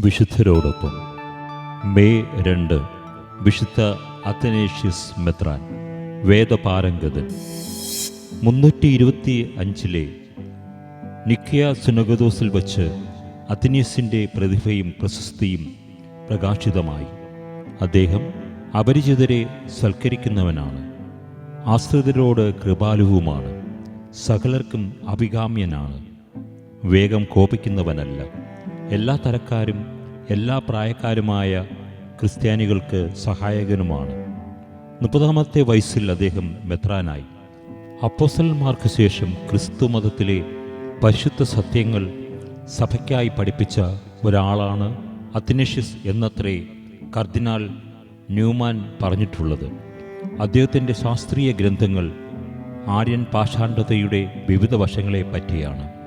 വിശുദ്ധരോടൊപ്പം. May രണ്ട് വിശുദ്ധ അത്തനേഷ്യസ് മെത്രാൻ വേദപാരംഗതൻ. മുന്നൂറ്റി ഇരുപത്തി അഞ്ചിലെ നിക്കിയ സുനഗദോസിൽ വച്ച് അത്തനീസിന്റെ പ്രതിഭയും പ്രശസ്തിയും പ്രകാശിതമായി. അദ്ദേഹം അപരിചിതരെ സൽക്കരിക്കുന്നവനാണ്. ആശ്രിതരോട് കൃപാലുവുമാണ്. സകലർക്കും അഭികാമ്യനാണ്. വേഗം കോപിക്കുന്നവനല്ല. എല്ലാ തരക്കാരും എല്ലാ പ്രായക്കാരുമായ ക്രിസ്ത്യാനികൾക്ക് സഹായകനുമാണ്. മുപ്പതാമത്തെ വയസ്സിൽ അദ്ദേഹം മെത്രാനായി. അപ്പോസൽമാർക്ക് ശേഷം ക്രിസ്തു മതത്തിലെ പരിശുദ്ധ സത്യങ്ങൾ സഭയ്ക്കായി പഠിപ്പിച്ച ഒരാളാണ് അത്തിനഷ്യസ് എന്നത്രേ കർദിനാൾ ന്യൂമാൻ പറഞ്ഞിട്ടുള്ളത്. അദ്ദേഹത്തിന്റെ ശാസ്ത്രീയ ഗ്രന്ഥങ്ങൾ ആര്യൻ പാഷാണ്ഡതയുടെ വിവിധ വശങ്ങളെ പറ്റിയാണ്.